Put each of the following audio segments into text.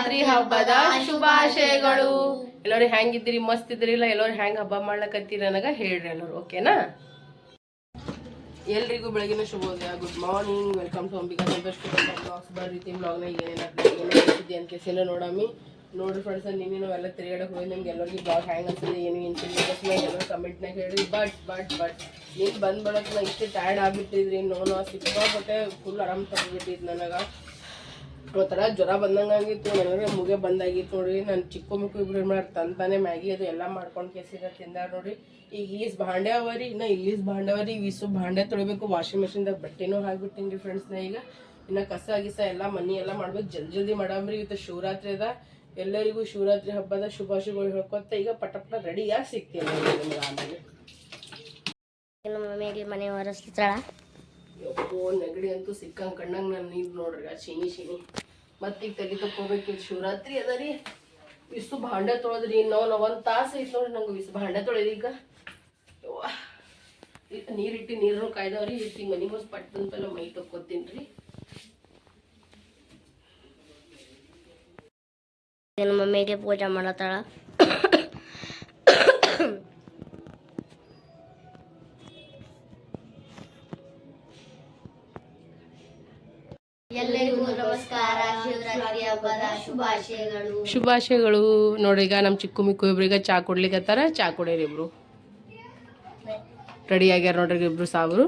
ಶಿವರಾತ್ರಿ ಹಬ್ಬದ ಶುಭಾಶಯಗಳು. ಎಲ್ಲರೂ ಹೆಂಗಿದ್ದೀರಿ ಮಸ್ತ್ ಇದ್ರಿಲ್ಲ ಎಲ್ಲರೂ ಹೆಂಗ್ ಹಬ್ಬ ಮಾಡ್ಲಕತ್ತೀರಿ ನನಗ ಹೇಳ್ರಿ ಎಲ್ಲರೂ ಓಕೆನಾ ಎಲ್ರಿಗೂ ಬೆಳಗಿನ ಶುಭೋದಯ. Good morning welcome to Ambika Santosh blogs ಬರ್ರಿ ಬ್ಲಾಗ್ನ ಏನೇನು ಅಂತ ಕೇಸಿಲ್ಲ ನೋಡಮ್ಮಿ. ನೋಡ್ರಿ ಫ್ರೆಂಡ್ಸ್ ನೀನು ಎಲ್ಲ ತಿರುಗಾಡಕ್ಕೆ ಹೋಗಿ ನಿಮ್ಗೆ ಎಲ್ಲರಿಗೂ ಬ್ಲಾಗ್ ಹ್ಯಾಂಗ್ ಅನ್ಸಿದೆ ಏನು ಏನು ಎಲ್ಲರೂ ಕಮೆಂಟ್ನಾಗ ಹೇಳಿ ಬಟ್ ಬಟ್ ಬಟ್ ನೀನು ಬಂದ್ ಬಡಕ್ ನಾ ಇಷ್ಟು ಟಯರ್ಡ್ ಆಗ್ಬಿಟ್ಟಿದ್ರಿ. ನೋ ನೋ ಸಿಕ್ಕಾಪಟ್ಟೆ ಫುಲ್ ಆರಾಮ್ ತಗೊಂಡ್ಬಿಟ್ಟಿದ್ ನನಗೆ. ಒಂಥರ ಜ್ವರ ಬಂದಂಗೆ ಆಗಿತ್ತು ನನಗೆ ಮುಗೆ ಬಂದಾಗಿತ್ತು ನೋಡ್ರಿ. ನಾನು ಚಿಕ್ಕ ಮಕ್ಕಳು ಇಬ್ಬರು ಮಾಡಿ ತಂತಾನೆ ಮ್ಯಾಗಿ ಅದು ಎಲ್ಲ ಮಾಡ್ಕೊಂಡು ಕೇಸಿರ ತಿಂದಾರ ನೋಡಿ ಈಗ ಈಸ್ ಭಾಂಡೆ ರೀ ಇನ್ನು ಇಲ್ಲಿಸ್ ಭಾಂಡೆ ಅವರಿ, ಈಸು ಭಾಂಡೆ ತೊಳಿಬೇಕು, ವಾಷಿಂಗ್ ಮೆಷಿನ್ದಾಗ ಬಟ್ಟೆನೂ ಹಾಕ್ಬಿಟ್ಟಿನಿ ರೀ ಫ್ರೆಂಡ್ಸ್ನ ಈಗ. ಇನ್ನು ಕಸ ಗಿಸ ಎಲ್ಲ ಮನೆ ಎಲ್ಲ ಮಾಡ್ಬೇಕು, ಜಲ್ದಿ ಜಲ್ದಿ ಮಾಡಮ್ರಿ. ಇವತ್ತು ಶಿವರಾತ್ರಿ ಅದ, ಎಲ್ಲರಿಗೂ ಶಿವರಾತ್ರಿ ಹಬ್ಬದ ಶುಭಾಶಯಗಳು ಹೇಳ್ಕೊತ ಈಗ ಪಟ ಪಟ ರೆಡಿಯಾಗಿ ಸಿಗ್ತೀನಿ ನಿಮ್ಗೆ ಆಮೇಲೆ. ನಮ್ಮ ಮನೆ ಒರೆಸ್ತಾಳ ಯಪ್ಪೋ ನೆಗಡಿ ಅಂತೂ ಸಿಕ್ಕಂಗೆ ಕಣ್ಣಂಗ್ ನಾನು ನೀರು ನೋಡ್ರಿ, ಆ ಶೀನಿ ಶೀನಿ. ಮತ್ತೀಗ ತೆಗಿ ತಕ್ಕೋಬೇಕು ಶಿವರಾತ್ರಿ ಅದ ರೀ. ಇಷ್ಟು ಭಾಂಡೆ ತೊಳೆದ್ರಿ, ನಾವು ನಾವು ಒಂದು ತಾಸು ಐತೆ ನೋಡ್ರಿ, ನಂಗೆ ಇಷ್ಟು ಭಾಂಡೆ ಈಗ. ನೀರು ಇಟ್ಟು ನೀರನ್ನು ಕಾಯ್ದವ್ರಿ ಇಟ್ಟು ಮನೆ ಮಸ್ ಪಟ್ಟಂತೆಲ್ಲ ಮೈ ತಕ್ಕೋತೀನಿ ರೀ. ನಮ್ಮ ಮಮ್ಮಿಗೆ ಪೂಜೆ ಮಾಡತ್ತಾಳ. ಶುಭಾಶಯಗಳು. ಶುಭಾಶಯಗಳು. ನೋಡ್ರಿ ಈಗ ನಮ್ಮ ಚಿಕ್ಕು ಮಿಕ್ಕು ಇಬ್ರಿಗೆ ಚಾ ಕೊಡ್ಲಿಕ್ಕತ್ತಾರ ಚಾ ಕೊಡ್ಯಾರ ಇಬ್ರು. ರೆಡಿ ಆಗ್ಯಾರ ನೋಡ್ರಿ ಇಬ್ರು ಸಾವ್ರು.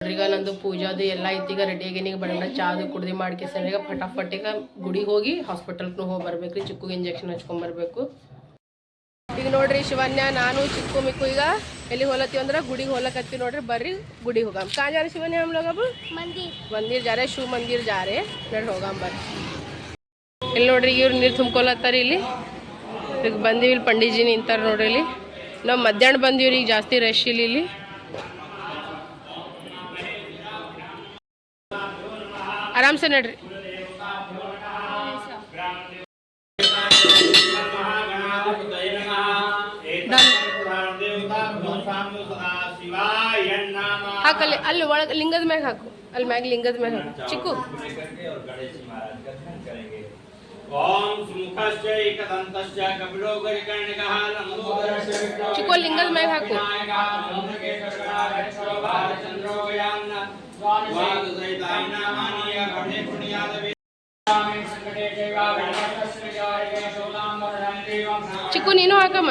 ಈಗ ನಂದು ಪೂಜಾದು ಎಲ್ಲ ಐತೀಗ ರೆಡಿ ಆಗೇನಿ. ಈಗ ಬಡ ಚಾದು ಕುಡ್ದು ಮಾಡ್ಕೇಸನ್. ಈಗ ಫಟಾಫಟ್ ಈಗ ಗುಡಿಗೆ ಹೋಗಿ ಹಾಸ್ಪಿಟಲ್ಗೂ ಹೋಗಿ ಬರ್ಬೇಕ್ರಿ. ಚಿಕ್ಕುಗೆ ಇಂಜೆಕ್ಷನ್ ಹಚ್ಕೊಂಡ್ ಬರ್ಬೇಕು. ಈಗ ನೋಡ್ರಿ ಶಿವನ್ಯ ನಾನು ಚಿಕ್ಕು ಮಿಕ್ಕು ಈಗ ಎಲ್ಲಿ ಹೋಲತ್ತೀವಿ ಅಂದ್ರೆ ಗುಡಿಗೆ ಹೋಲಕತ್ತೀವಿ ನೋಡ್ರಿ. ಬರ್ರಿ ಗುಡಿಗೆ ಹೋಗಾಮ್. ಕಾ ಜಾರೆ ಶಿವನ್ಯ ಹಮ್ ಲೋಗ ಮಂದಿರ್. ಜಾರೆ ಶಿವ ಮಂದಿರ್ ಜಾರೆ. ನಡ್ರಿ ಹೋಗಾಮ್ ಬರ್ರಿ. ಇಲ್ಲಿ ನೋಡ್ರಿ ಇವ್ರು ನೀರು ತುಂಬ್ಕೊಲತ್ತಾರ ಇಲ್ಲಿ. ಈಗ ಬಂದಿವಿ ಇಲ್ಲಿ ಪಂಡಿಜಿ ನಿಂತಾರ ನೋಡ್ರಿ ಇಲ್ಲಿ. ನಾವು ಮಧ್ಯಾಹ್ನ ಬಂದಿವ್ರಿ ಈಗ ಜಾಸ್ತಿ ರಶ್ ಇಲ್ಲಿ ಇಲ್ಲಿ. ಆರಾಮ್ಸೆ ನಡ್ರಿ. ಒಳಕಲ್ಲಿ ಅಲ್ಲಿ ಒಳಗೆ ಲಿಂಗದ ಮ್ಯಾಗ ಹಾಕು ಅಲ್ಲಿ ಮ್ಯಾಗ ಲಿಂಗದ ಮ್ಯಾಗ ಹಾಕು ಚಿಕ್ಕು ಚಿಕ್ಕು ಲಿಂಗದ ಮ್ಯಾಗ ಹಾಕು ಚಿಕ್ಕು ನೀನು ಹಾಕಮ್ಮ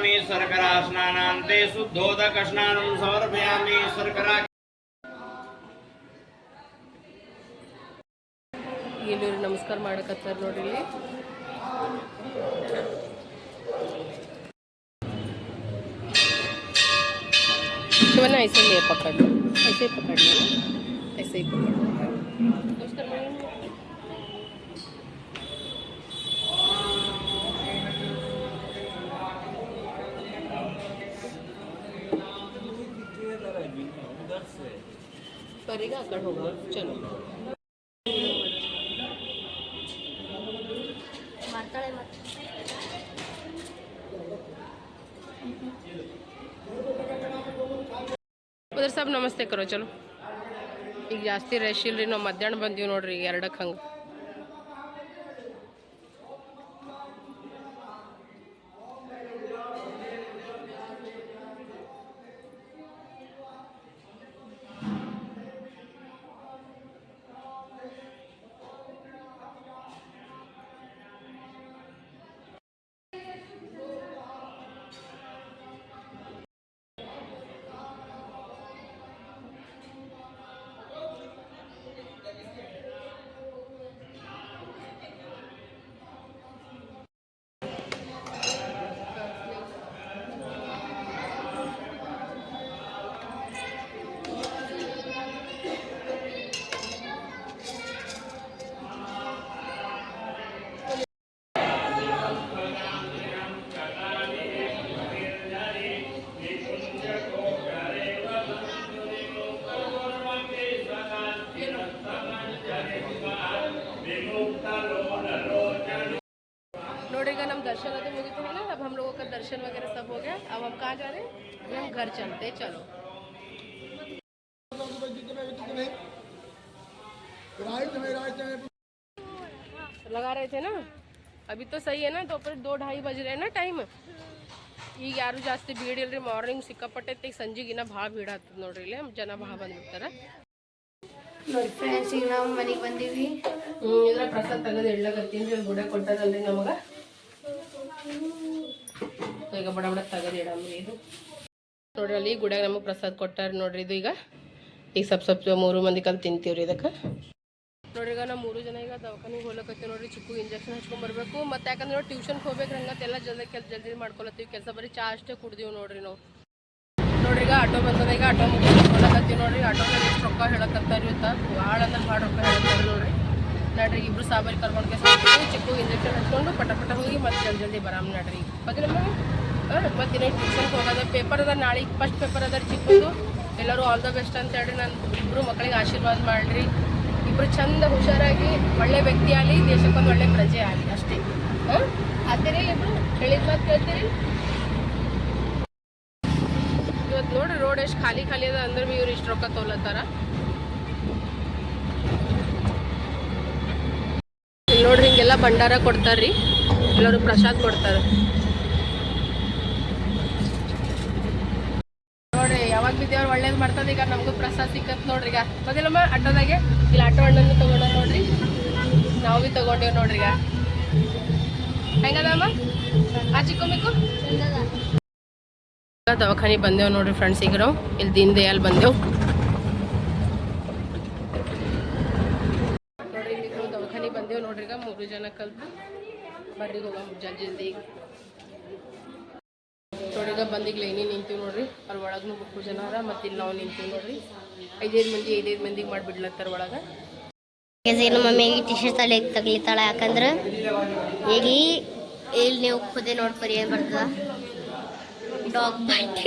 समर्पयामि शर्करा स्नानान्ते शुद्धोदक स्नानं समर्पयामि शर्करा ಇಲ್ಲಿ ಇವ್ರು ನಮಸ್ಕಾರ ಮಾಡಕತ್ತಾರ ನೋಡ್ರಿ ಇಲ್ಲಿ ಶಿವನ ऐसे ले पकड़ लो ऐसे पकड़ लो ऐसे ही पकड़ लो नमस्कार ಮಾಡಿ. ಸ್ಲೀಪರಿಗೆ ಆ ಕಡೆ ಹೋಗೋದು ಚಲೋ. ಸಾಬ್ ನಮಸ್ತೆ ಕರೋ ಚಲೋ. ಈಗ ಜಾಸ್ತಿ ರಶ್ ಇಲ್ರಿ ನಾವು ಮಧ್ಯಾಹ್ನ ಬಂದೀವಿ ನೋಡ್ರಿ ಎರಡಕ್ಕೆ ಹಂಗೆ. ಅಭಿ ತೋ ಸಹಿ ಏನಾ ਦੋಪರ 2 2:30 ಬಜ್ ರಹೆ ಟೈಮ್ ಈಗ ಯಾರು ಜಾಸ್ತಿ ಭೀಡ್ ಇಲ್ರಿ ಮಾರ್ನಿಂಗ್ ಸಿಕ್ಕಾಪಟ್ಟೆ ಈಗ ಸಂಜೆಗಿನ ಭಾಳ ಭೀಡ ಆಗ್ತದೆ ನೋಡ್ರಿ ಇಲ್ಲಿ ಜನ ಭಾಳ ಬಂದ್ಬಿಡ್ತಾರೆ. ನೋಡಿ ಫ್ರೆಂಡ್ಸ್ ಈಗ ನಾವು ಮನೆಗೆ ಬಂದೀವಿ. ಇದ್ರ ಪ್ರಸಾದ ತೆಗೆದು ಇಡ್ಲಾಕತ್ತೀನಿ ಇಲ್ಲಿ ಗುಡ ಕೊಟ್ಟದಲ್ರಿ ನಮಗ. ಈಗ ಬಡ ಬಡ ತೆಗೆದು ಇಡಮ್ರಿ ಇದು. ನೋಡ್ರಿ ಅಲ್ಲಿ ಗುಡಿಯಾಗ ನಮಗೆ ಪ್ರಸಾದ ಕೊಟ್ಟಾರ ನೋಡ್ರಿ ಇದು ಈಗ. ಈಗ ಸ್ವಲ್ಪ ಸ್ವಲ್ಪ ಮೂರು ಮಂದಿ ಕಲ್ ತಿಂತೀವ್ರಿ ಇದಕ್ಕೆ. ನೋಡ್ರಿ, ಈಗ ನಾ ಮೂರು ಜನ ಈಗ ದವಾಖಾನಿಗೆ ಹೋಗ್ಲಕತ್ತೀವಿ ನೋಡ್ರಿ, ಚಿಕ್ಕು ಇಂಜೆಕ್ಷನ್ ಹಚ್ಕೊಂಡ್ ಬರಬೇಕು. ಮತ್ತೆ ಯಾಕಂದ್ರೆ ನಾವು ಟ್ಯೂಷನ್ಗೆ ಹೋಗ್ಬೇಕು ಹಂಗತ್ತೆ ಎಲ್ಲ ಜಲ್ದಿ ಕೆಲಸ ಜಲ್ದಿ ಮಾಡ್ಕೊಳತ್ತೀವಿ ಕೆಲಸ ಬರೀ ಚಾ ಅಷ್ಟೇ ಕುಡ್ದೀವಿ ನೋಡ್ರಿ ನಾವು. ನೋಡ್ರಿ, ಈಗ ಆಟೋ ಬಂದದ, ಈಗ ಆಟೋ ಮುಗಿಸ್ಕೊಳಕತ್ತೀವಿ ನೋಡ್ರಿ. ಆಟೋದಾಗ ಎಷ್ಟು ರೊಕ್ಕ ಹೇಳಕತ್ತಾರ ಇವತ್ತ ಭಾಳ ಅಂದ್ರೆ ಭಾಳ ರೊಕ್ಕ ಹೇಳ್ತಾರೆ ನೋಡ್ರಿ. ನಡ್ರಿ, ಇಬ್ರು ಸಾಬರಿ ಕರ್ಕೊಂಡು ಕೆಲಸ ಚಿಕ್ಕು ಇಂಜೆಕ್ಷನ್ ಹಚ್ಕೊಂಡು ಪಟ ಪಟ ಹೋಗಿ ಮತ್ತೆ ಜಲ್ದಿ ಜಲ್ದಿ ಬರಾಮ್ ನಡ್ರಿ. ಮತ್ತೆ ನಮಗೆ? ಮತ್ತೆ ಟ್ಯೂಷನ್ಗೆ ಹೋಗೋದ? ಪೇಪರ್ ಅದ, ನಾಳೆ ಫಸ್ಟ್ ಪೇಪರ್ ಅದ ಚಿಕ್ಕದು. ಎಲ್ಲರೂ ಆಲ್ ದ ಬೆಸ್ಟ್ ಅಂತ ಹೇಳಿ ನಾನು ಇಬ್ರು ಮಕ್ಕಳಿಗೆ ಆಶೀರ್ವಾದ ಮಾಡ್ರಿ. ಇಬ್ರು ಚಂದ ಹುಷಾರಾಗಿ ಒಳ್ಳೆ ವ್ಯಕ್ತಿ ಆಗಲಿ, ದೇಶಕ್ಕೊಂದು ಒಳ್ಳೆ ಪ್ರಜೆ ಆಗಲಿ, ಅಷ್ಟೇ. ಹಾಂ ಇಬ್ರು? ಹೇಳಿದ ಮಾತು ಕೇಳ್ತೀರಿ. ಇವತ್ತು ನೋಡ್ರಿ ರೋಡ್ ಎಷ್ಟು ಖಾಲಿ ಖಾಲಿ ಅದ, ಅಂದ್ರೆ ಭೀ ಇವ್ರು ಇಷ್ಟು ರೊಕ್ಕ ತೋಲತ್ತಾರ. ನೋಡ್ರಿ ಹಿಂಗೆಲ್ಲ ಭಂಡಾರ ಕೊಡ್ತಾರ್ರಿ. ಎಲ್ಲರೂ ಪ್ರಸಾದ್ ಕೊಡ್ತಾರ. ಯಾವಾಗ ಬಿದ್ದೇವ್ರು ಒಳ್ಳೇದು ಮಾಡ್ತದ ಈಗ ನಮಗೂ ಪ್ರಸಾದ ಸಿಕ್ಕತ್ ನೋಡ್ರಿ ಈಗ. ಮೊದಲಮ್ಮ ಆಟೋದಾಗೆ ಇಲ್ಲಿ ಆಟೋ ಹಣ್ಣನ್ನು ತಗೊಂಡ ನೋಡ್ರಿ. ನಾವು ಭೀ ತಗೊಂಡೇವ್ ನೋಡ್ರಿ ಈಗ. ಹೆಂಗದಮ್ಮ? ಆ ಚಿಕ್ಕು ಮಿಕ್ಕು ದವಾಖಾನೆ ಬಂದೇವ್ ನೋಡ್ರಿ ಫ್ರೆಂಡ್ಸ್ ಈಗ ನಾವು ಇಲ್ಲಿ ದೀನ್ ದಯಾಲ್ ಬಂದೆವು. ನೋಡ್ರಿ ಇಲ್ಲಿ ದವಾಖಾನೆ ಬಂದೇವ್ ನೋಡ್ರಿ ಈಗ. ಮೂರು ಜನ ಕಲ್ತು ಬರ್ರಿ ಹೋಗಮ್ ಜಲ್ದಿ ಜಲ್ದಿ. ನೋಡ್ರಿ, ಈಗ ನಿಂತೀವಿ ನೋಡ್ರಿ. ಒಳಗೂ ಬುಕ್ಕು ಜನ ಅದ ಮತ್ತೆ ಇಲ್ಲಿ ನಾವು ನಿಂತೀವಿ ನೋಡ್ರಿ. ಐದೈದು ಮಂದಿ, ಐದೈದು ಮಂದಿಗೆ ಮಾಡಿಬಿಡ್ಲತ್ತಾರ ಒಳಗೆ. ಏನು ಮಮ್ಮಿಗೆ ಟಿ ಶರ್ಟ್ ತಲೆ ತಗ್ಲಿತಾಳ ಯಾಕಂದ್ರೆ? ಈಗ ಇಲ್ಲಿ ನೀವು ಖುದೆ ನೋಡ್ಕೊರಿ ಏನು ಬರ್ತದ? ಡಾಗ್ ಬೈಟ್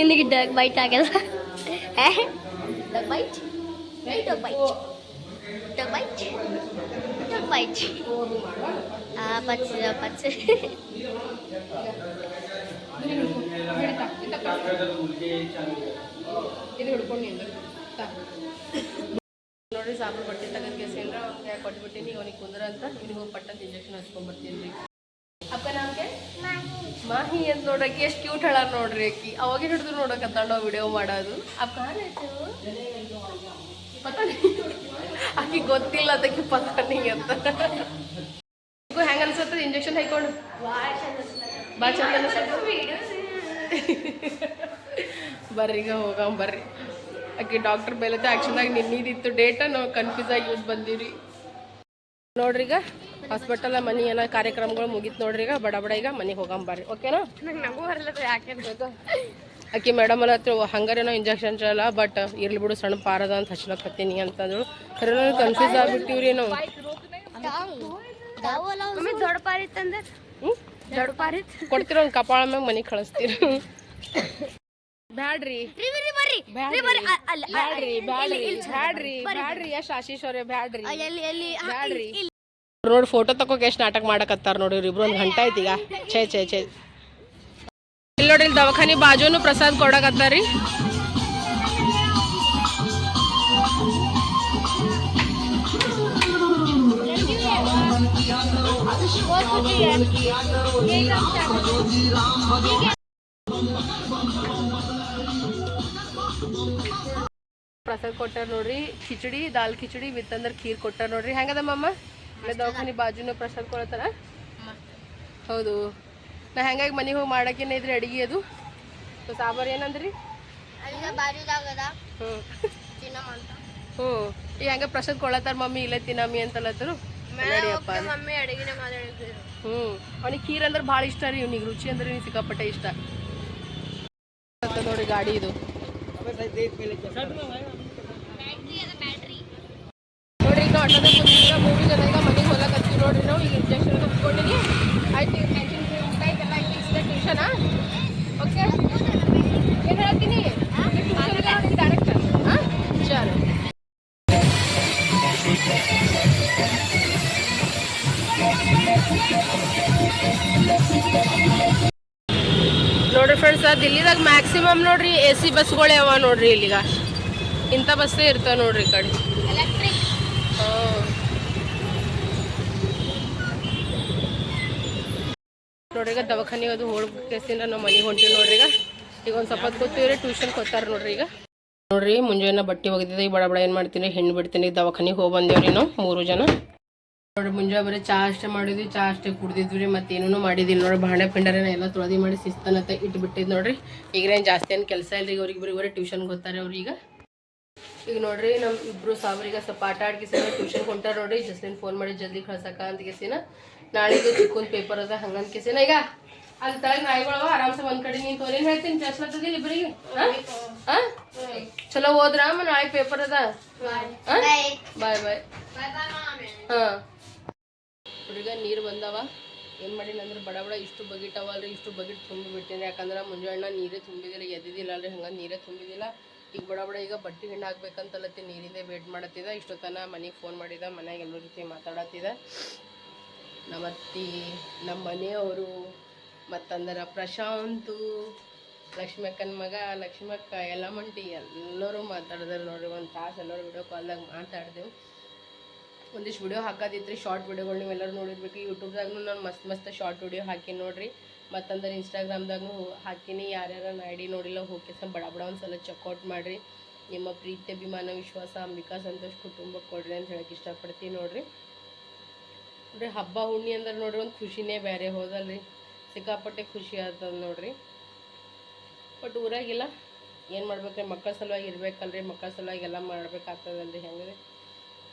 ಇಲ್ಲಿಗೆ ಡಾಗ್ ಬೈಟ್ ಆಗ್ಯದ dog bite dog bite bite dog bite ಆ ಪಚ್ಚ ಪಚ್ಚ ಇದು ಹಿಡ್ಕೊಂಡು ನಿಂದ್ರು ತಾ. ನೋಡ್ರಿ ಸಾಬು ಬಟ್ಟೆ ತೆಗೆದ್ ಕೇಸೇನ್ರ ಅವ್ನಿಗೆ ಕೊಟ್ಬಿಟ್ಟಿನಿ ಅವ್ನಿಗೆ ಕುಂದ್ರ ಅಂತ. ಇವ್ನಿಗೆ ಹೋಗಿ ಪಟ್ಟಂತ ಇಂಜೆಕ್ಷನ್ ಹಚ್ಕೊಂಡ್ಬರ್ತೀನಿ ರೀ. ಅಪ್ಪ, ನಮ್ಗೆ? ಮಾಹಿ ಅಂತ ನೋಡಕ್ಕೆ ಎಷ್ಟು ಕ್ಯೂಟ್ ಹೇಳ ನೋಡ್ರಿ ಆಕಿ ಅವಾಗ ಹಿಡಿದು ನೋಡಕತ್ತಾಳ ನಾವು ವಿಡಿಯೋ ಮಾಡೋದು. ಅಪ್ಪ ಆಕಿ ಗೊತ್ತಿಲ್ಲ ಅದಕ್ಕೆ ಪತ್ತಿ ಅಂತ. ಹೆಂಗ ಅನ್ಸುತ್ತೆ? ಇಂಜೆಕ್ಷನ್ ಹಾಕೊಂಡು. ಭಾಳ ಚಂದ ಈಗ ಹೋಗಂ ಬರ್ರಿ ಆಕೆ ಡಾಕ್ಟರ್ ಬೇಲತ್ತೆ ಆ್ಯಕ್ಚುಲಾಗಿ ನಿನ್ನಿದಿತ್ತು ಡೇಟ ನಾವು ಕನ್ಫ್ಯೂಸ್ ಆಗಿ ಯೂಸ್ ಬಂದೀವಿ ನೋಡ್ರಿ ಈಗ ಹಾಸ್ಪಿಟಲ್ ಮನಿ ಎಲ್ಲ ಕಾರ್ಯಕ್ರಮಗಳು ಮುಗೀತು ನೋಡ್ರಿ ಈಗ ಬಡ ಬಡ ಈಗ ಮನೆಗೆ ಹೋಗಂ ಬರ್ರಿ ಓಕೆನಾ ನಮಗೂ ಬರಲ್ಲ ಯಾಕೆ ಆಕೆ ಮೇಡಮ್ ಅಲ್ಲ ಹತ್ರ ಹಂಗಾರೇನೋ ಇಂಜೆಕ್ಷನ್ ಚಲ್ಲ ಬಟ್ ಇರ್ಲಿ ಬಿಡು ಸಣ್ಣ ಪಾರದ ಅಂತ ಹಚ್ಲಕತ್ತೀನಿ ಅಂತಂದ್ರು ಖರೆ ಕನ್ಫ್ಯೂಸ್ ಆಗ್ಬಿಟ್ಟಿವ್ರಿ ನಾವು ದೊಡ್ಡ ಪಾರಿತ್ ಕೊಡ್ತೀರ ಒಂದು ಕಪಾಳ ಮ್ಯಾಗ ಮನೆಗೆ ಕಳಿಸ್ತೀರ. ಬ್ಯಾಡ್ರಿ. ಬ್ಯಾಡ್ರಿ. ಬ್ಯಾಡ್ರಿ ಬ್ಯಾಡ್ರಿ ಬ್ಯಾಡ್ರಿ ಬ್ಯಾಡ್ರಿ ಎಷ್ಟು ಆಶೀಶ್ ಅವ್ರೆ ಬ್ಯಾಡ್ರಿ. ನೋಡಿ ಫೋಟೋ ತಕೋಕ್ ಎಷ್ಟು ನಾಟಕ ಮಾಡಕತ್ತಾರ ನೋಡಿ ಇಬ್ರು ಒಂದು ಗಂಟೆ ಆಯ್ತು ಈಗ. ಛೇ ಛೇ ಛೇ. ಇಲ್ಲಿ ನೋಡಿ ಇಲ್ಲಿ ದವಾಖಾನಿ ಬಾಜುನು ಪ್ರಸಾದ್ ಕೊಡಕತ್ತಾರಿ ಪ್ರಸಾದ್ ಕೊಟ್ಟಾರ ನೋಡ್ರಿ ಖಿಚಡಿ ದಾಲ್ ಖಿಚಡಿ ವಿತ್ ಅಂದ್ರೆ ಖೀರ್ ಕೊಟ್ಟಾರ ನೋಡ್ರಿ. ಹೆಂಗದ ಮಮ್ಮ ದವಾಖಾನಿ ಬಾಜುನು ಪ್ರಸಾದ್ ಕೊಡತ್ತಾರ? ಹೌದು. ನಾ ಹೆಂಗಾಗಿ ಮನೆಗೆ ಹೋಗಿ ಮಾಡಕ್ಕೇನೆ ಇದ್ರಿ ಅಡಿಗೆ ಅದು? ಸಾಂಬಾರು ಏನಂದ್ರಿ? ಹ್ಞೂ ಈಗ ಹೆಂಗ ಪ್ರಸಾದ್ ಕೊಡತ್ತಾರ ಮಮ್ಮಿ? ಇಲ್ಲ ತಿನ್ನಮ್ಮಿ ಅಂತಲತ್ತರು? ಮಮ್ಮಿ ಅಡಿಗೆನೆ ಮಾತಾಡಿದ್ರು ಹ್ಞೂ ಅವ್ನಿಗೆ ಖೀರ್ ಅಂದ್ರೆ ಭಾಳ ಇಷ್ಟ ರೀ ಇವ್ನಿಗೆ. ರುಚಿ ಅಂದ್ರೆ ಇವ್ನಿಗೆ ಸಿಕ್ಕಾಪಟ್ಟೆ ಇಷ್ಟ. ನೋಡಿ ಗಾಡಿ ಇದು. ನೋಡ್ರಿ ಈಗ ಆಟೋದಾಗ ಮೂವಿ ಜನ ಈಗ ಮನೆಗೆ ಹೋಗ್ಲಕತ್ತೀವಿ ನೋಡ್ರಿ ನಾವು. ಈಗ ಇಂಜೆಕ್ಷನ್ ಕುತ್ಕೊಂಡಿನಿ ಆಯ್ತು ಬಸ್ಗಳೇ ಅವ ನೋಡ್ರಿ ಇಲ್ಲಿಗ. ಇಂಥ ಬಸ್ಸೇ ಇರ್ತಾವ ನೋಡ್ರಿ ಈ ಕಡೆ. ನೋಡ್ರಿಗ ದವಾಖಾನೆ ಅದು ಹೋಗ್ಬೇಕಿಂದ ನಾವು ಮನೆಗೆ ಹೊಂಟೀವಿ ನೋಡ್ರಿ ಈಗ. ಈಗ ಒಂದು ಸ್ವಲ್ಪ ಕೂತೀವ್ರಿ ಟ್ಯೂಷನ್ ಕೊತ್ತಾರ ನೋಡ್ರಿ ಈಗ. ನೋಡ್ರಿ ಮುಂಜಾನೆ ಬಟ್ಟೆ ಹೋಗಿದ್ದೆ ಈಗ ಬಡ ಬಡ ಏನು ಮಾಡ್ತೀನಿ ಹೆಣ್ಣು ಬಿಡ್ತೀನಿ ದವಾಖಾನಿಗೆ ಹೋಗಿ ಬಂದೇವ್ರಿ ನಾವು ಮೂರು ಜನ. ನೋಡ್ರಿ ಮುಂಜಾನೆ ಬರೀ ಚಾ ಅಷ್ಟೇ ಮಾಡಿದ್ವಿ ಚಾ ಅಷ್ಟೇ ಕುಡ್ದಿದ್ವಿ ರೀ ಏನೂ ಮಾಡಿದಿಲ್ಲ ನೋಡ್ರಿ. ಭಾಂಡೆ ಪಿಂಡರೇನ ಎಲ್ಲ ತೊಳೆದಿ ಮಾಡಿ ಶಿಸ್ತನತ್ತ ಇಟ್ಬಿಟ್ಟಿದ್ ನೋಡ್ರಿ. ಈಗೇನು ಜಾಸ್ತಿ ಏನು ಕೆಲಸ ಇಲ್ಲ ಈಗ ಅವ್ರಿಗೆ ಬರೀ ಬರೀ ಟ್ಯೂಷನ್ ಗೊತ್ತಾರೆ ಅವ್ರಿಗೆ ಈಗ. ನೋಡ್ರಿ ನಮ್ಮ ಇಬ್ರು ಸಾವಿರಿಗೆ ಸ್ವಲ್ಪ ಆಟ ಆಡ್ಕಿಸಿನ ಟ್ಯೂಷನ್ ಹೊಂಟಾರ ನೋಡ್ರಿ. ಜಸ್ಲಿನ್ ಫೋನ್ ಮಾಡಿ ಜಲ್ದಿ ಕಳ್ಸಕ ಅಂತ ಕೇಸಿನ. ನಾಳೆಗೂ ಚಿಕ್ಕೊಂದು ಪೇಪರ್ ಅದ ಹಂಗಂತ ಕೇಸಿನ. ಈಗ ಅಲ್ಲಿ ತಳಗ್ ನಾಯಿಗಳವ ಆರಾಮ್ಸೆ ಒಂದ್ ಕಡೆ ನೀನ್ ತೋರೇನ್ ಹೇಳ್ತೀನಿ. ಜಸ್ಲತ್ತದಿಲ್ಲ? ಆ? ಚಲೋ ಹೋದ್ರ ಅಮ್ಮ ನಾಳೆ ಪೇಪರ್ ಅದ ಬಾಯ್ ಬಾಯ್ ಹಾ. ಹುಡುಗ, ನೀರು ಬಂದವ. ಏನು ಮಾಡಿಲ್ಲ ಅಂದ್ರೆ ಬಡ ಬಡ ಇಷ್ಟು ಬಗಿಟ್ ಅವಲ್ರಿ ಇಷ್ಟು ಬಗಿಟ್ ತುಂಬಿ ಬಿಟ್ಟಿನಿ ಯಾಕಂದ್ರೆ ಮುಂಜಾನೆ ನೀರೇ ತುಂಬಿದಿಲ್ಲ ಎದ್ದಿದ್ದಿಲ್ಲ ಅಲ್ರಿ ಹಂಗೆ ನೀರೇ ತುಂಬಿದಿಲ್ಲ. ಈಗ ಬಡ ಬಡ ಈಗ ಬಟ್ಟೆ ಹಿಂಡು ಹಾಕ್ಬೇಕಂತಲತ್ತಿ ನೀರಿಂದೇ ವೇಟ್ ಮಾಡತ್ತಿದ. ಇಷ್ಟೊತ್ತನ ಮನೆಗೆ ಫೋನ್ ಮಾಡಿದ, ಮನ್ಯಾಗ ಎಲ್ಲರ ಜೊತೆ ಮಾತಾಡತ್ತಿದ. ನಮ್ಮತ್ತಿ ನಮ್ಮ ಮನೆಯವರು, ಮತ್ತಂದ್ರೆ ಪ್ರಶಾಂತು, ಲಕ್ಷ್ಮಕ್ಕನ ಮಗ, ಲಕ್ಷ್ಮಕ್ಕ ಎಲ್ಲ ಮಂಟಿ ಎಲ್ಲರೂ ಮಾತಾಡಿದ್ರು ನೋಡ್ರಿ. ಒಂದು ತಾಸು ಎಲ್ಲರೂ ವಿಡಿಯೋ ಕಾಲ್ದಾಗ ಮಾತಾಡಿದೆವು. ಒಂದಿಷ್ಟು ವಿಡಿಯೋ ಹಾಕೋದಿತ್ತು ಶಾರ್ಟ್ ವಿಡಿಯೋಗಳು ನೀವು ಎಲ್ಲರೂ ನೋಡಿರ್ಬೇಕು ಯೂಟ್ಯೂಬ್ದಾಗೂ ನಾನು ಮಸ್ತ್ ಮಸ್ತ್ ಶಾರ್ಟ್ ವಿಡಿಯೋ ಹಾಕಿ ನೋಡಿರಿ. ಮತ್ತಂದ್ರೆ ಇನ್ಸ್ಟಾಗ್ರಾಮ್ದಾಗೂ ಹಾಕಿನಿ. ಯಾರ್ಯಾರ ಐ ಡಿ ನೋಡಿಲ್ಲ ಹೋಗಿ ಬಡ ಬಡ ಒಂದು ಸಲ ಚೆಕ್ಔಟ್ ಮಾಡಿರಿ. ನಿಮ್ಮ ಪ್ರೀತಿ, ಅಭಿಮಾನ, ವಿಶ್ವಾಸ, ಅಂಬಿಕಾ, ಸಂತೋಷ್ ಕುಟುಂಬಕ್ಕೆ ಕೊಡ್ರಿ ಅಂತ ಹೇಳಕ್ಕೆ ಇಷ್ಟಪಡ್ತೀನಿ ನೋಡಿರಿ. ನೋಡಿರಿ ಹಬ್ಬ ಹುಣ್ಣಿ ಅಂದ್ರೆ ನೋಡ್ರಿ ಒಂದು ಖುಷಿನೇ ಬೇರೆ ಹೋದಲ್ರಿ. ಸಿಕ್ಕಾಪಟ್ಟೆ ಖುಷಿ ಆಗ್ತದೆ ನೋಡ್ರಿ. ಬಟ್ ಊರಾಗಿಲ್ಲ. ಏನು ಮಾಡ್ಬೇಕ್ರಿ? ಮಕ್ಕಳ ಸಲುವಾಗಿ ಇರಬೇಕಲ್ರಿ. ಮಕ್ಕಳ ಸಲುವಾಗಿ ಎಲ್ಲ ಮಾಡ್ಬೇಕಾಗ್ತದಲ್ರಿ ಹೆಂಗ್ರಿ?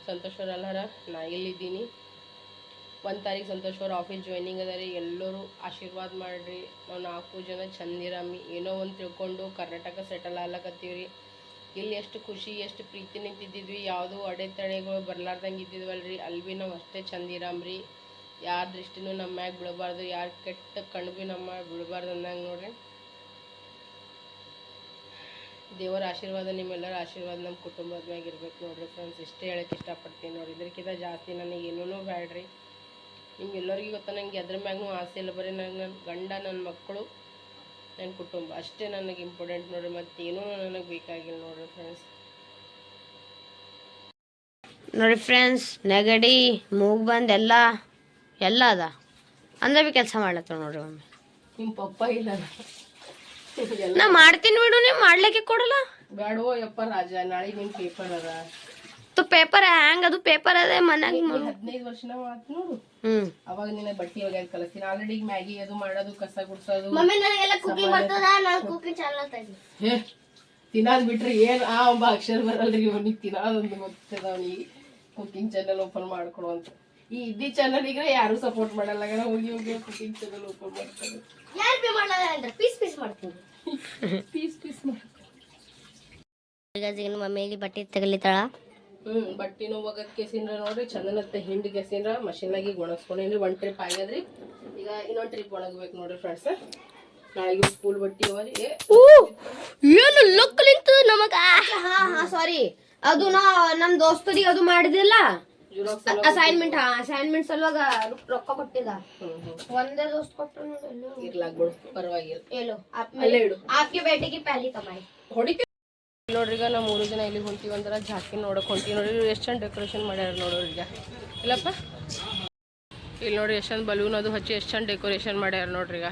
ಸಂತೋಷ್ ಅವ್ರು ಅಲ್ಲಾರ? ನಾ ಇಲ್ಲಿದ್ದೀನಿ ಒಂದು ತಾರೀಕು ಸಂತೋಷ್ ಅವ್ರ ಆಫೀಸ್ ಜಾಯ್ನಿಂಗ್ ಅದ ರೀ ಎಲ್ಲರೂ ಆಶೀರ್ವಾದ ಮಾಡಿರಿ. ನಾವು ನಾಲ್ಕು ಜನ ಚಂದಿರಾಮಿ. ಏನೋ ಒಂದು ತಿಳ್ಕೊಂಡು ಕರ್ನಾಟಕ ಸೆಟಲ್ ಆಗ್ಲಕತ್ತೀವಿ ರೀ ಇಲ್ಲಿ ಎಷ್ಟು ಖುಷಿ, ಎಷ್ಟು ಪ್ರೀತಿ ನಿಂತಿದ್ದಿದ್ವಿ. ಯಾವುದೂ ಅಡೆತಡೆಗಳು ಬರ್ಲಾರ್ದಂಗೆ ಇದ್ದಿದ್ವಲ್ರಿ ಅಲ್ಲಿ ಭೀ ನಾವು ಅಷ್ಟೇ ಚಂದಿರಾಮ್ರಿ. ಯಾರ ದೃಷ್ಟಿನೂ ನಮ್ಮ ಮ್ಯಾಗ ಬಿಡಬಾರ್ದು ಯಾರು ಕೆಟ್ಟ ಕಣ್ಣು ಭೀ ನಮ್ಮ ಮ್ಯಾಗ್ ಬೀಳಬಾರ್ದು ಅಂದಂಗೆ ನೋಡ್ರಿ. ದೇವರ ಆಶೀರ್ವಾದ ನಿಮ್ಮೆಲ್ಲರ ಆಶೀರ್ವಾದ ನಮ್ಮ ಕುಟುಂಬದ ಮ್ಯಾಗ ಇರ್ಬೇಕು ನೋಡ್ರಿ ಫ್ರೆಂಡ್ಸ್ ಇಷ್ಟೇ ಹೇಳಕ್ಕೆ ಇಷ್ಟಪಡ್ತೀನಿ ನೋಡಿ ಇದಕ್ಕಿಂತ ಜಾಸ್ತಿ ನನಗೆ ಏನೂ ಬೇಡ್ರಿ ನಿಮ್ಗೆಲ್ಲರಿಗೂ ಗೊತ್ತ ನನಗೆ ಅದ್ರ ಮ್ಯಾಗೂ ಆಸೆ ಇಲ್ಲ. ಬರೀ ನನಗೆ ನನ್ನ ಗಂಡ ನನ್ನ ಮಕ್ಕಳು ನನ್ನ ಕುಟುಂಬ. ಅಷ್ಟೇ ನನಗೆ ಇಂಪಾರ್ಟೆಂಟ್ ನೋಡ್ರಿ. ಮತ್ತೇನೂ ನನಗೆ ಬೇಕಾಗಿಲ್ಲ ನೋಡ್ರಿ ಫ್ರೆಂಡ್ಸ್ ನೋಡಿ ಫ್ರೆಂಡ್ಸ್ ನೆಗಡಿ ಮೂಗ್ ಬಂದ್ ಎಲ್ಲ ಎಲ್ಲ ಅದ. ಅಂದ್ರೆ ಬಿ ಕೆಲಸ ಮಾಡ್ಲತ್ತ ನೋಡ್ರಿ ಒಮ್ಮೆ. ನಿಮ್ಮ ಪಪ್ಪ ಇಲ್ಲ. ನಾ ಮಾಡ್ತೀನಿ ಬಿಡು ನೀವು ಮಾಡ್ಲಿಕ್ಕೆ ಕೊಡಲ್ಲ? ಬ್ಯಾಡವೋ ಯಪ್ಪ ರಾಜ ನಾಳೆ ನಿಮ್ಮ ಪೇಪರ್ ಅದ. ತು ಪೇಪರ್ ಹ್ಯಾಂಗ್? ಅದು ಪೇಪರ್ ಅದೇ ಮನ್ಯಾಗ ನೀನ್ ಹದಿನೈದು ವರ್ಷನ ಮಾತು ನೋಡು. ಹ್ಮ್. ಅವಾಗ ನಿನ್ನ ಬಟ್ಟೆ ಒಗ್ಯಾಕ ಕಲಿಸ್ತೀನಿ? ಆಲ್ರೆಡಿ ಮ್ಯಾಗಿ ಅದು ಮಾಡೋದು ಕಸ ಗುಡ್ಸೋದು. ಹೇ ತಿನ್ನೋದ್ ಬಿಟ್ರೆ ಏನ್ ಆ ಒಬ್ಬ ಅಕ್ಷರ ಬರಲ್ರಿ ಅವನಿಗೆ ತಿನ್ನೋದೊಂದು ಗೊತ್ತದ ಅವನಿಗೆ. ಕುಕಿಂಗ್ ಚಾನಲ್ ಓಪನ್ ಮಾಡ್ಕೊಡು ಅಂತ. ಈ ಇದ್ದಿ ಚಾನಲ್ ಈಗ ಯಾರು ಸಪೋರ್ಟ್ ಮಾಡಲ್ಲ ಹೋಗಿ ಹೋಗಿ ಕುಕಿಂಗ್ ಚಾನಲ್ ಓಪನ್ ಮಾಡ್ತಾರೆ. ಪೀಸ್ ಪೀಸ್ ಮಾಡ್ತಾರೆ ಈಗ ಮಮ್ಮಿಗೆ ಬಟ್ಟೆ ತೆಗಲಿತಾಳ ಹ್ಮ್ ಬಟ್ಟಿನೂ ಒಗದ್ ಕೇಸಿಂದ್ರ ನೋಡ್ರಿ ಚಂದನತ್ತೆ ಹಿಂಡಿ ಕೇಸಿಂದ್ರ ಮಷೀನಾಗಿ ಒಣಗಿಸ್ಕೊಂಡೇನ್ರಿ ಒಂದ್ ಟ್ರಿಪ್ ಆಗ್ಯದ್ರಿ. ಈಗ ಇನ್ನೊಂದ್ ಟ್ರಿಪ್ ಒಣಗ್ಬೇಕು ನೋಡ್ರಿ ಫ್ರೆಂಡ್ಸ್ ನಾಳೆಗೆ ಸ್ಕೂಲ್ ಬಟ್ಟಿ ಅವರಿ ಏನು ಲುಕ್ ನಿಂತು ನಮಗ? ಹಾ ಹಾ ಸಾರಿ ಅದು ನಾ ನಮ್ ದೋಸ್ತರಿಗೆ ಅದು ಮಾಡಿದಿಲ್ಲ ಅಸೈನ್ಮೆಂಟ್ ಹಾ ಅಸೈನ್ಮೆಂಟ್ ಸಲುವಾಗ ರೊಕ್ಕ ಕೊಟ್ಟಿದ ಒಂದೇ ದೋಸ್ತ್ ಕೊಟ್ಟರು ನೋಡಿ ಇರ್ಲಾಕ್ ಬಿಡು ಪರವಾಗಿಲ್ಲ. ಅಲ್ಲೇ ಇಡು. ಆಪ್ಗೆ ಬೇಟೆಗೆ ಪಹಲಿ ಕಮಾಯಿ. ಹೊಡಿತೀವಿ ನೋಡ್ರಿ ಈಗ ನಾವು ಮೂರು ಜನ ಇಲ್ಲಿ ಹೊಂತೀವಿ ಅಂದ್ರೆ ಜಾಕಿ ನೋಡಕ್ ಹೊಂತೀವಿ ನೋಡ್ರಿ ಎಷ್ಟು ಚಂದ ಡೆಕೋರೇಷನ್ ಮಾಡ್ಯಾರ ನೋಡೋರು ಈಗ. ಇಲ್ಲಪ್ಪ? ಇಲ್ಲಿ ನೋಡ್ರಿ ಎಷ್ಟು ಚಂದ ಬಲೂನ್ ಅದು ಹಚ್ಚಿ ಎಷ್ಟು ಚಂದ ಡೆಕೋರೇಷನ್ ಮಾಡ್ಯಾರ ನೋಡ್ರಿ ಈಗ.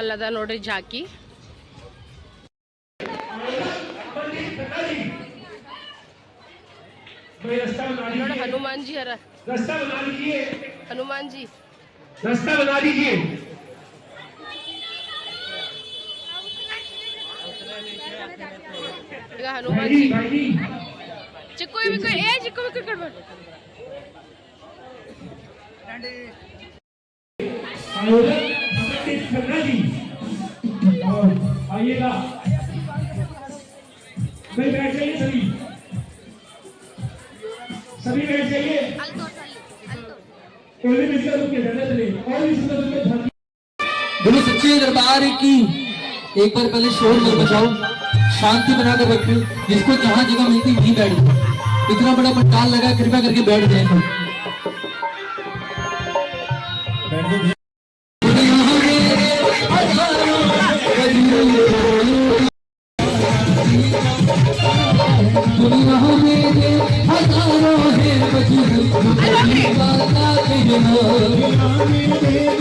ಅಲ್ಲದ ನೋಡ್ರಿ ಜಾಕಿ. तो हनुमान जी हरा रास्ता बना लीजिए हनुमान जी। रास्ता बना दीजिए। हनुमान जी चिक्कू भी कोई ए चिक्कू भी कोई गड़बड़ आइएगा। मैं बैठ जाइए सभी। सभी बैठ जाइए। कोई भी बोलो सच्चे दरबार की एक बार पहले शोर मत बचाओ शांति बनाकर रखो जिसको जहाँ जगह मिलती वहीं बैठ। इतना बड़ा पंडाल लगा कृपया करके बैठ जाए। दुनिया में I love you.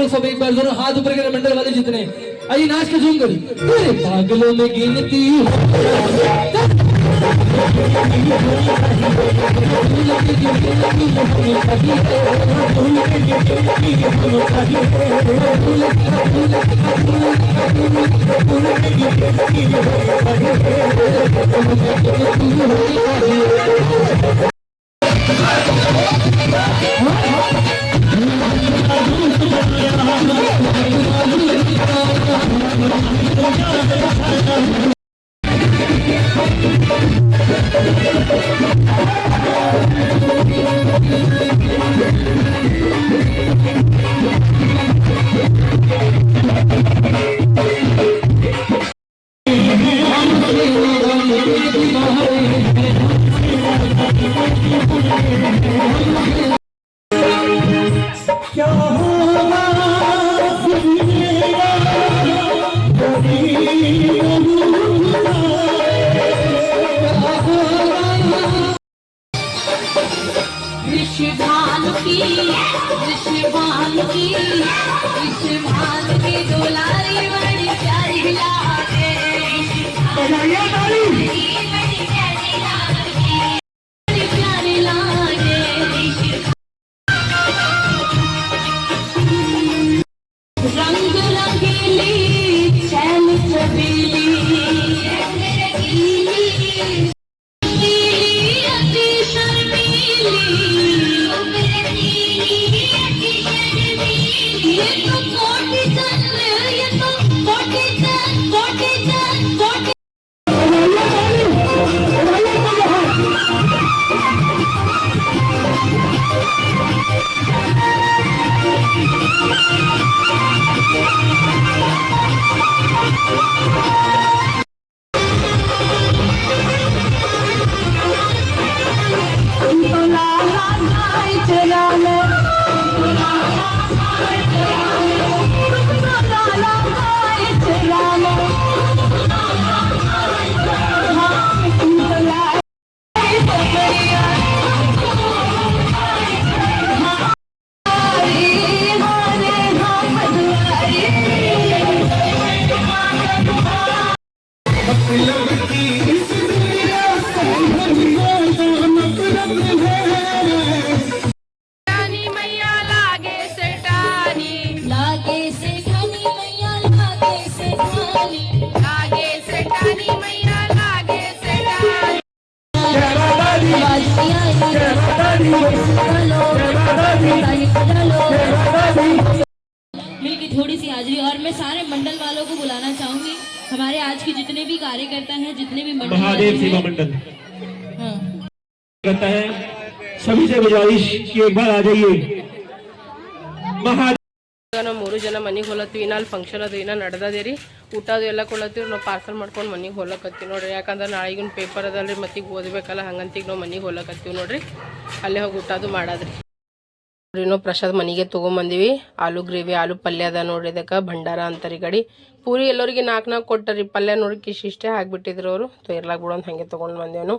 लोग सब एक बार दोनों हाथ ऊपर करें, मंडल वाले जितने। आइए नाच के झूम करी अरे पागलों में गिनती विश्वभान करता है सभी से गुजारिश कि एक बार आ जाइए महादेव ಈಗ ನಾವು ಮೂರು ಜನ ಮನೆಗೆ ಹೋಲತ್ತೀವಿ ಇನ್ನ ಅಲ್ಲಿ ಫಂಕ್ಷನ್ ಅದು ಇನ್ನೂ ನಡೆದದೆ ರೀ ಊಟ ಅದು ಎಲ್ಲ ಕೊಡತ್ತೀವಿ ನಾವು ಪಾರ್ಸಲ್ ಮಾಡ್ಕೊಂಡು ಮನೆಗೆ ಹೋಲಕತ್ತೀವಿ ನೋಡ್ರಿ ಯಾಕಂದ್ರೆ ನಾಳೆಗಿನ ಪೇಪರ್ ಅದಲ್ರಿ ಮತ್ತೀಗ ಓದಬೇಕಲ್ಲ ಹಂಗಂತೀಗ ನಾವು ಮನೆಗೆ ಹೋಲಕತ್ತೀವಿ ನೋಡ್ರಿ ಅಲ್ಲೇ ಹೋಗಿ ಊಟ ಅದು ಮಾಡೋದ್ರಿ ನೋಡ್ರಿ ಪ್ರಸಾದ್ ಮನೆಗೆ ತೊಗೊಂಬಂದಿವಿ. ಆಲೂ ಗ್ರೇವಿ, ಆಲೂ ಪಲ್ಯ ಅದ ನೋಡ್ರಿ ಇದಕ್ಕೆ. ಭಂಡಾರ ಅಂತಾರೆ ಈ ಗಡಿ. ಪೂರಿ ಎಲ್ಲರಿಗೆ ನಾಲ್ಕು ನಾಲ್ಕು ಕೊಟ್ಟರಿ. ಪಲ್ಯ ನೋಡಿ ಕಿಶಿಷ್ಟೇ ಹಾಕ್ಬಿಟ್ಟಿದ್ರು ಅವರು. ಇರ್ಲಾಕ್ ಬಿಡೋಂತ ಹಾಗೆ ತೊಗೊಂಡು ಬಂದೇವನು.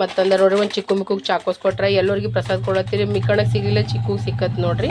ಮತ್ತಂದ್ರೆ ನೋಡ್ರಿ ಒಂದು ಚಿಕ್ಕು ಮಿಕ್ಕುಗೆ ಚಾಕೋಸ್ ಕೊಟ್ರೆ ಎಲ್ಲರಿಗೆ ಪ್ರಸಾದ ಕೊಡತ್ತೀರಿ. ಮಿಕ್ಕಣಕ್ಕೆ ಸಿಗಲಿಲ್ಲ ಚಿಕ್ಕು ಸಿಕ್ಕತ್ ನೋಡ್ರಿ.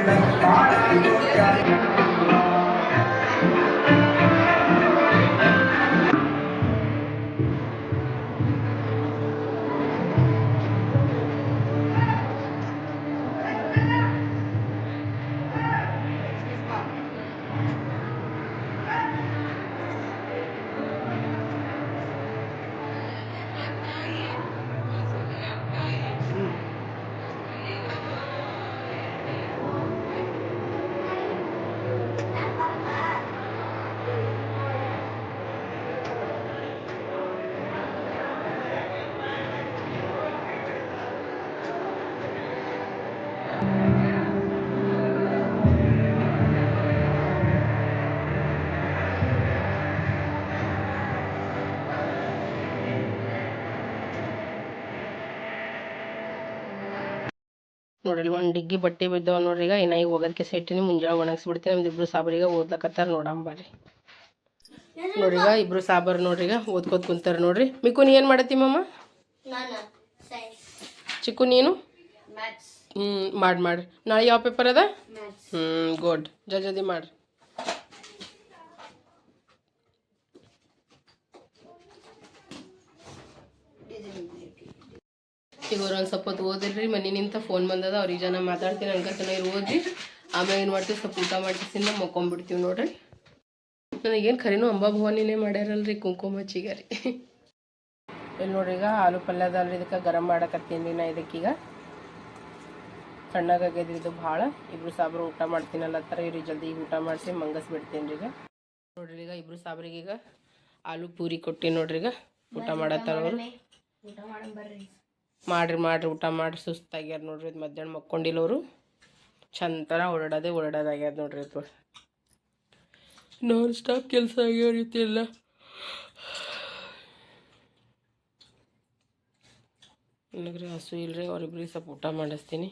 ನೋಡ್ರಿ ಒಂದು ಡಿಗ್ಗಿ ಬಟ್ಟೆ ಬಿದ್ದಾವ ನೋಡ್ರಿ ಈಗ. ಇನ್ನ ಈಗ ಹೋಗೋದಕ್ಕೆ ಸೆಟ್ಟಿನಿ ಮುಂಜಾನೆ ಒಣಗಿಸ್ಬಿಡ್ತೀನಿ. ನಮ್ದು ಇಬ್ರು ಸಾಬ್ರಿಗೆ ಓದ್ಲಕತ್ತಾರ ನೋಡಂಬರ್ರಿ ನೋಡ್ರಿ ಈಗ ಇಬ್ರು ಸಾಬರ್ ನೋಡ್ರಿಗ ಈಗ ಓದ್ಕೋತ ಕುಂತಾರ ನೋಡ್ರಿ. ಮಿಕ್ಕು ನೀ ಏನು ಮಾಡತ್ತಿ ಮಮ್ಮ ಚಿಕ್ಕು ನೀನು? ಹ್ಞೂ ಮಾಡಿ ಮಾಡ್ರಿ ನಾಳೆ ಯಾವ ಪೇಪರ್ ಅದ? ಹ್ಞೂ ಗುಡ್ ಜಲ್ದಿ ಮಾಡ್ರಿ. ಈಗ ಅವ್ರು ಒಂದು ಸ್ವಲ್ಪ ಹೊತ್ತು ಓದಿರ್ರಿ ಮನೆ ನಿಂತ ಫೋನ್ ಬಂದದ ಅವ್ರಿಗೆ ಜನ ಮಾತಾಡ್ತೀನಿ ಅನ್ಕತನ ಇವ್ರು ಓದಿ ಆಮೇಲೆ ಏನು ಮಾಡ್ತೀವಿ ಸ್ವಲ್ಪ ಊಟ ಮಾಡ್ತಿಸಿಂದ ಮಕ್ಕೊಂಬಿಡ್ತೀವಿ ನೋಡ್ರಿ. ನನಗೇನು ಖರೀನು ಅಂಬಾ ಭವಾನಿನೇ ಮಾಡ್ಯಾರಲ್ರಿ ಕುಂಕುಮ ಹಚ್ಚಿಗ ರೀ ಇಲ್ಲಿ ನೋಡ್ರಿ ಈಗ ಆಲೂ ಪಲ್ಯ ಅದಲ್ರಿ ಇದಕ್ಕೆ ಗರಂ ಮಾಡಕತ್ತೀನಿ ರೀ ನಾ ಇದಕ್ಕೀಗ ಸಣ್ಣಗಾಗ್ಯದ್ರಿ ಇದು ಭಾಳ. ಇಬ್ರು ಸಾಬ್ರು ಊಟ ಮಾಡ್ತೀನಲ್ಲತ್ತಾರ ಇವ್ರಿಗೆ ಜಲ್ದಿ ಈಗ ಊಟ ಮಾಡಿಸಿ ಮಂಗಸ್ ಬಿಡ್ತೀನಿ ರೀ ಈಗ. ನೋಡ್ರಿ ಈಗ ಇಬ್ರು ಸಾಬ್ರಿಗೆ ಈಗ ಆಲೂ ಪೂರಿ ಕೊಟ್ಟಿ ನೋಡ್ರಿ ಈಗ. ಊಟ ಮಾಡತ್ತಾರ ಅವರು. ಊಟ ಮಾಡಿ ಬರ್ರಿ. ಮಾಡ್ರಿ ಮಾಡ್ರಿ ಊಟ ಮಾಡಿ ಸುಸ್ತಾಗ್ಯಾರ ನೋಡ್ರಿ ಇದು ಮಧ್ಯಾಹ್ನ ಮಕ್ಕೊಂಡಿಲ್ಲವರು ಅವರು ಥರ ಓಡಾಡೋದೇ ಓಡಾಡೋದಾಗ್ಯದ ನೋಡ್ರಿ ಇದು ನಾನ್ ಸ್ಟಾಪ್ ಕೆಲಸ ಆಗ್ಯಾವ ರೀತಿ ಎಲ್ಲ. ನನಗ್ರಿ ಹಸು ಇಲ್ಲರಿ ಅವ್ರಿಬ್ರಿಗೆ ಸ್ವಲ್ಪ ಊಟ ಮಾಡಿಸ್ತೀನಿ.